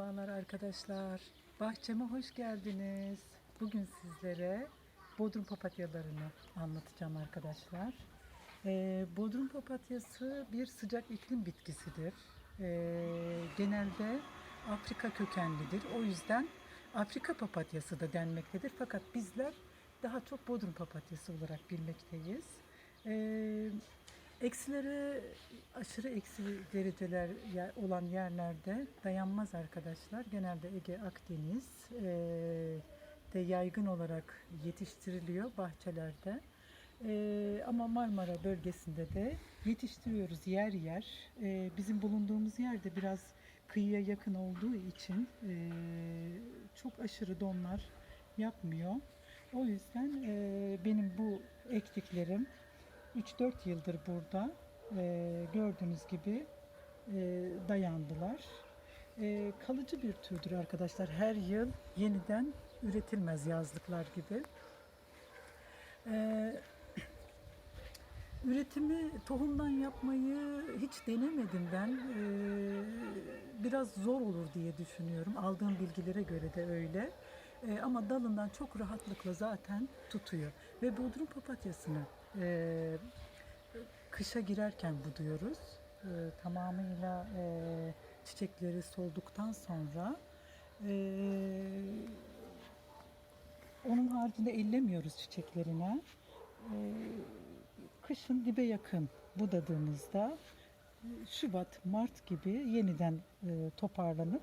Merhabalar arkadaşlar. Bahçeme hoş geldiniz. Bugün sizlere Bodrum papatyalarını anlatacağım arkadaşlar. Ee, Bodrum papatyası bir sıcak iklim bitkisidir. Ee, genelde Afrika kökenlidir. O yüzden Afrika papatyası da denmektedir. Fakat bizler daha çok Bodrum papatyası olarak bilmekteyiz. Ee, Eksileri aşırı eksi dereceler olan yerlerde dayanmaz arkadaşlar. Genelde Ege, Akdeniz eee, de yaygın olarak yetiştiriliyor bahçelerde. Eee, ama Marmara bölgesinde de yetiştiriyoruz yer yer. Eee, bizim bulunduğumuz yerde biraz kıyıya yakın olduğu için eee, çok aşırı donlar yapmıyor. O yüzden eee, benim bu ektiklerim 3-4 yıldır burada Ee, gördüğünüz gibi e, dayandılar. Ee, kalıcı bir türdür arkadaşlar. Her yıl yeniden üretilmez yazlıklar gibi. Ee, üretimi tohumdan yapmayı hiç denemedim ben. Ee, biraz zor olur diye düşünüyorum. Aldığım bilgilere göre de öyle. Ee, ama dalından çok rahatlıkla zaten tutuyor. Ve Bodrum papatyasını e, kışa girerken buduyoruz. Ee, tamamıyla e, çiçekleri solduktan sonra e, onun haricinde ellemiyoruz çiçeklerine. Ee, kışın dibe yakın budadığımızda e, Şubat, Mart gibi yeniden e, toparlanıp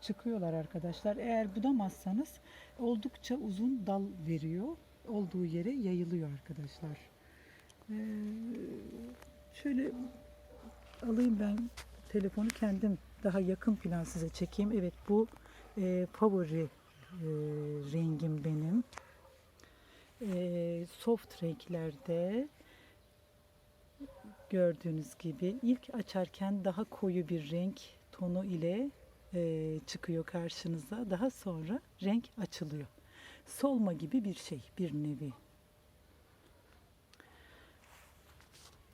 çıkıyorlar arkadaşlar. Eğer budamazsanız oldukça uzun dal veriyor. Olduğu yere yayılıyor arkadaşlar. Ee, şöyle alayım ben telefonu kendim daha yakın plan size çekeyim. Evet bu e, favori e, rengim benim. E, soft renklerde gördüğünüz gibi ilk açarken daha koyu bir renk tonu ile e, çıkıyor karşınıza. Daha sonra renk açılıyor. Solma gibi bir şey, bir nevi.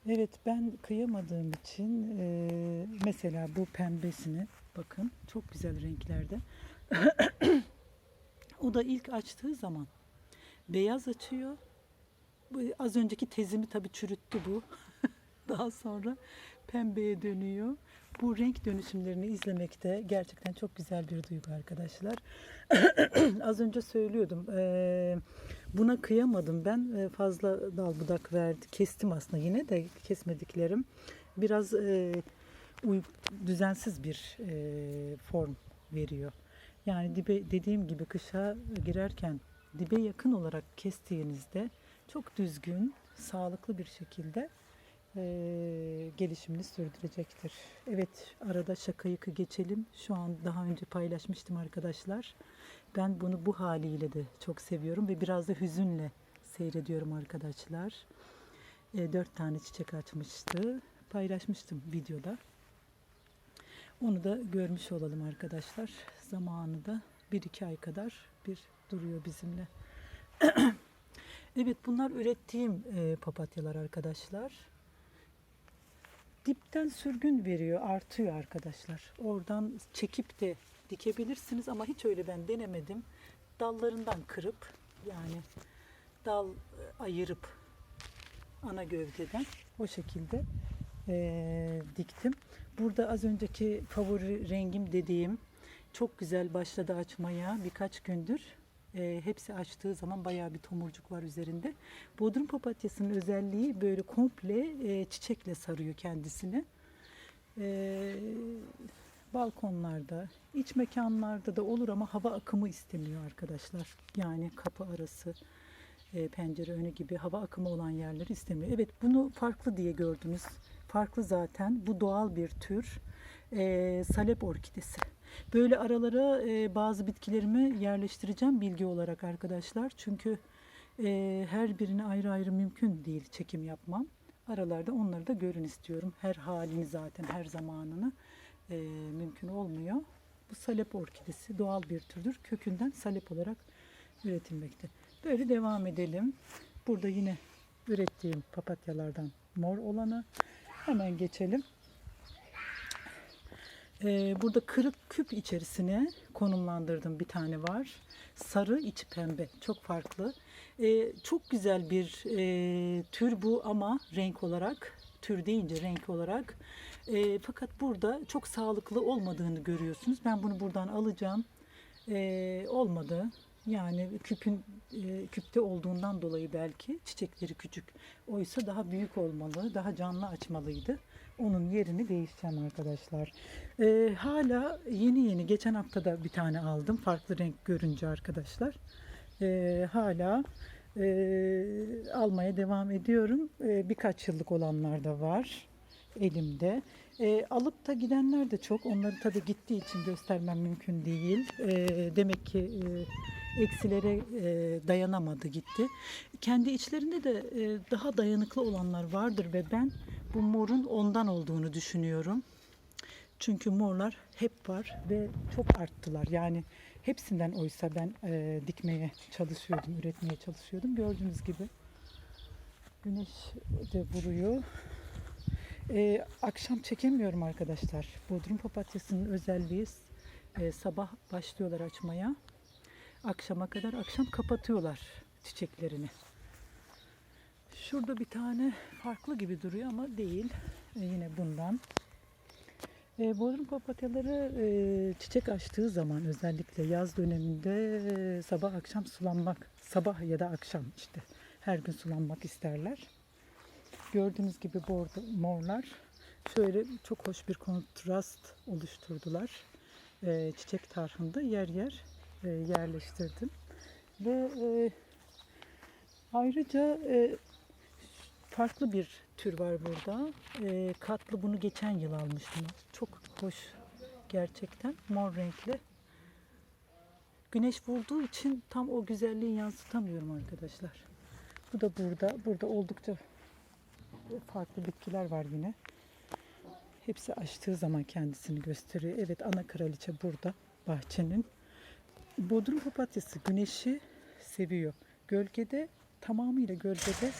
Evet ben kıyamadığım için e, mesela bu pembesini bakın çok güzel renklerde. o da ilk açtığı zaman beyaz açıyor. Bu, az önceki tezimi tabii çürüttü bu. Daha sonra pembeye dönüyor. Bu renk dönüşümlerini izlemekte gerçekten çok güzel bir duygu arkadaşlar. Az önce söylüyordum. eee, buna kıyamadım ben. Eee, fazla dal budak verdi. Kestim aslında yine de kesmediklerim. Biraz uy- düzensiz bir form veriyor. Yani dibe dediğim gibi kışa girerken dibe yakın olarak kestiğinizde çok düzgün, sağlıklı bir şekilde eee, gelişimini sürdürecektir. Evet, arada şaka yıkı geçelim. Şu an daha önce paylaşmıştım arkadaşlar. Ben bunu bu haliyle de çok seviyorum ve biraz da hüzünle seyrediyorum arkadaşlar. E, dört tane çiçek açmıştı. Paylaşmıştım videoda. Onu da görmüş olalım arkadaşlar. Zamanı da 1-2 ay kadar bir duruyor bizimle. evet bunlar ürettiğim e, papatyalar arkadaşlar. Dipten sürgün veriyor, artıyor arkadaşlar. Oradan çekip de dikebilirsiniz ama hiç öyle ben denemedim. Dallarından kırıp yani dal e, ayırıp ana gövdeden o şekilde eee, diktim. Burada az önceki favori rengim dediğim çok güzel başladı açmaya birkaç gündür. Eee, hepsi açtığı zaman bayağı bir tomurcuk var üzerinde. Bodrum papatyasının özelliği böyle komple eee, çiçekle sarıyor kendisini. Eee, balkonlarda, iç mekanlarda da olur ama hava akımı istemiyor arkadaşlar. Yani kapı arası, e, pencere önü gibi hava akımı olan yerleri istemiyor. Evet bunu farklı diye gördünüz. Farklı zaten. Bu doğal bir tür. E, salep orkidesi. Böyle aralara e, bazı bitkilerimi yerleştireceğim bilgi olarak arkadaşlar. Çünkü e, her birini ayrı ayrı mümkün değil çekim yapmam. Aralarda onları da görün istiyorum. Her halini zaten her zamanını e, mümkün olmuyor. Bu salep orkidesi doğal bir türdür. Kökünden salep olarak üretilmekte. Böyle devam edelim. Burada yine ürettiğim papatyalardan mor olanı hemen geçelim. Ee, burada kırık küp içerisine konumlandırdım bir tane var. Sarı içi pembe. Çok farklı. Ee, çok güzel bir e, tür bu ama renk olarak tür deyince renk olarak. Ee, fakat burada çok sağlıklı olmadığını görüyorsunuz. Ben bunu buradan alacağım. Ee, olmadı. Yani küpün e, küpte olduğundan dolayı belki çiçekleri küçük. Oysa daha büyük olmalı, daha canlı açmalıydı. Onun yerini değişeceğim arkadaşlar. Ee, hala yeni yeni geçen hafta da bir tane aldım farklı renk görünce arkadaşlar. Ee, hala e, almaya devam ediyorum. Ee, birkaç yıllık olanlar da var elimde. Ee, alıp da gidenler de çok. Onları tabii gittiği için göstermem mümkün değil. Ee, demek ki e, eksilere e, dayanamadı gitti. Kendi içlerinde de e, daha dayanıklı olanlar vardır ve ben bu morun ondan olduğunu düşünüyorum. Çünkü morlar hep var ve çok arttılar. Yani hepsinden oysa ben e, dikmeye çalışıyordum, üretmeye çalışıyordum. Gördüğünüz gibi güneş de vuruyor. E, akşam çekemiyorum arkadaşlar. Bodrum papatyasının özelliği e, sabah başlıyorlar açmaya. Akşama kadar akşam kapatıyorlar çiçeklerini. Şurada bir tane farklı gibi duruyor ama değil. E, yine bundan. E, Bodrum papatyaları e, çiçek açtığı zaman özellikle yaz döneminde e, sabah akşam sulanmak, sabah ya da akşam işte her gün sulanmak isterler. Gördüğünüz gibi bordo, morlar şöyle çok hoş bir kontrast oluşturdular. E, çiçek tarhında yer yer e, yerleştirdim. Ve e, ayrıca e, farklı bir tür var burada. E, katlı bunu geçen yıl almıştım. Çok hoş gerçekten. Mor renkli. Güneş vurduğu için tam o güzelliği yansıtamıyorum arkadaşlar. Bu da burada. Burada oldukça farklı bitkiler var yine. Hepsi açtığı zaman kendisini gösteriyor. Evet ana kraliçe burada bahçenin. Bodrum papatyası güneşi seviyor. Gölgede tamamıyla gölgede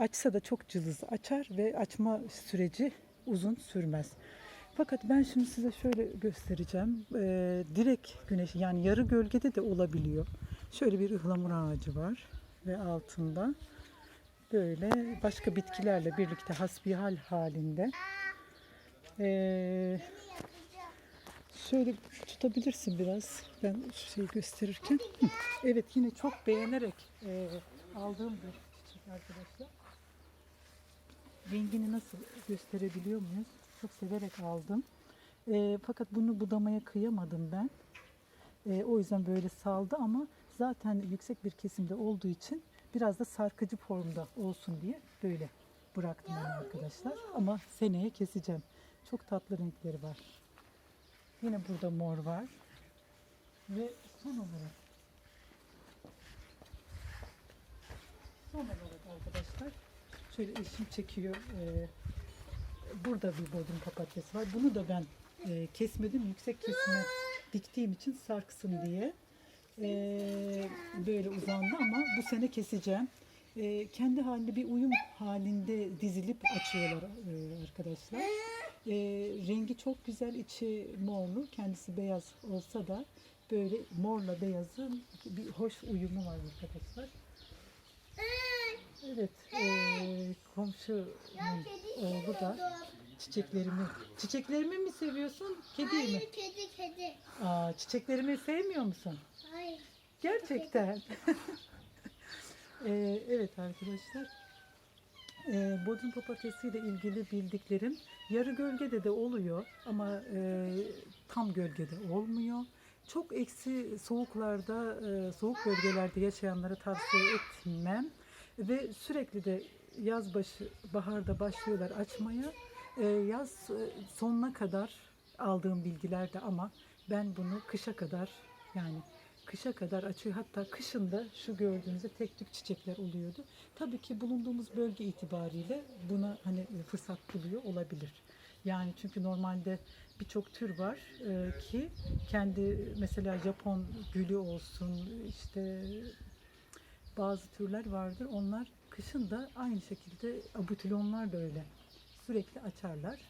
açsa da çok cılız açar ve açma süreci uzun sürmez. Fakat ben şimdi size şöyle göstereceğim. Ee, direkt güneş yani yarı gölgede de olabiliyor. Şöyle bir ıhlamur ağacı var ve altında böyle başka bitkilerle birlikte hasbihal halinde. Ee, şöyle tutabilirsin biraz ben şu şeyi gösterirken. Evet yine çok beğenerek e, aldığım bir çiçek arkadaşlar. Rengini nasıl gösterebiliyor muyuz? Çok severek aldım. E, fakat bunu budamaya kıyamadım ben. E, o yüzden böyle saldı ama zaten yüksek bir kesimde olduğu için biraz da sarkıcı formda olsun diye böyle bıraktım onu arkadaşlar. Ama seneye keseceğim. Çok tatlı renkleri var. Yine burada mor var. Ve son olarak son olarak şöyle eşim çekiyor. Ee, burada bir bodrum papatyası var. Bunu da ben e, kesmedim. Yüksek kesime diktiğim için sarksın diye. Ee, böyle uzandı ama bu sene keseceğim. Ee, kendi halinde bir uyum halinde dizilip açıyorlar e, arkadaşlar. Ee, rengi çok güzel, içi morlu, kendisi beyaz olsa da böyle morla beyazın bir hoş uyumu var arkadaşlar. Evet, e, komşumun oğlu da çiçeklerimi, çiçeklerimi mi seviyorsun, kediyi mi? Hayır kedi kedi. Aa, çiçeklerimi sevmiyor musun? Hayır. Gerçekten. Ee, evet arkadaşlar. Ee, Bodrum papatyası ile ilgili bildiklerim yarı gölgede de oluyor ama e, tam gölgede olmuyor. Çok eksi soğuklarda, e, soğuk bölgelerde yaşayanlara tavsiye etmem. Ve sürekli de yaz başı, baharda başlıyorlar açmaya. E, yaz sonuna kadar aldığım bilgiler de ama ben bunu kışa kadar yani kışa kadar açıyor. Hatta kışında şu gördüğünüzde tek tük çiçekler oluyordu. Tabii ki bulunduğumuz bölge itibariyle buna hani fırsat buluyor olabilir. Yani çünkü normalde birçok tür var e, ki kendi mesela Japon gülü olsun işte bazı türler vardır. Onlar kışın da aynı şekilde abutilonlar da öyle sürekli açarlar.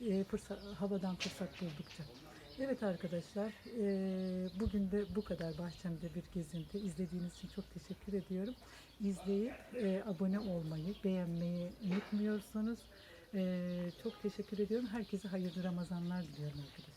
e, fırsat, havadan fırsat buldukça. Evet arkadaşlar, e, bugün de bu kadar bahçemde bir gezinti. İzlediğiniz için çok teşekkür ediyorum. İzleyip e, abone olmayı, beğenmeyi unutmuyorsunuz. E, çok teşekkür ediyorum. Herkese hayırlı Ramazanlar diliyorum arkadaşlar.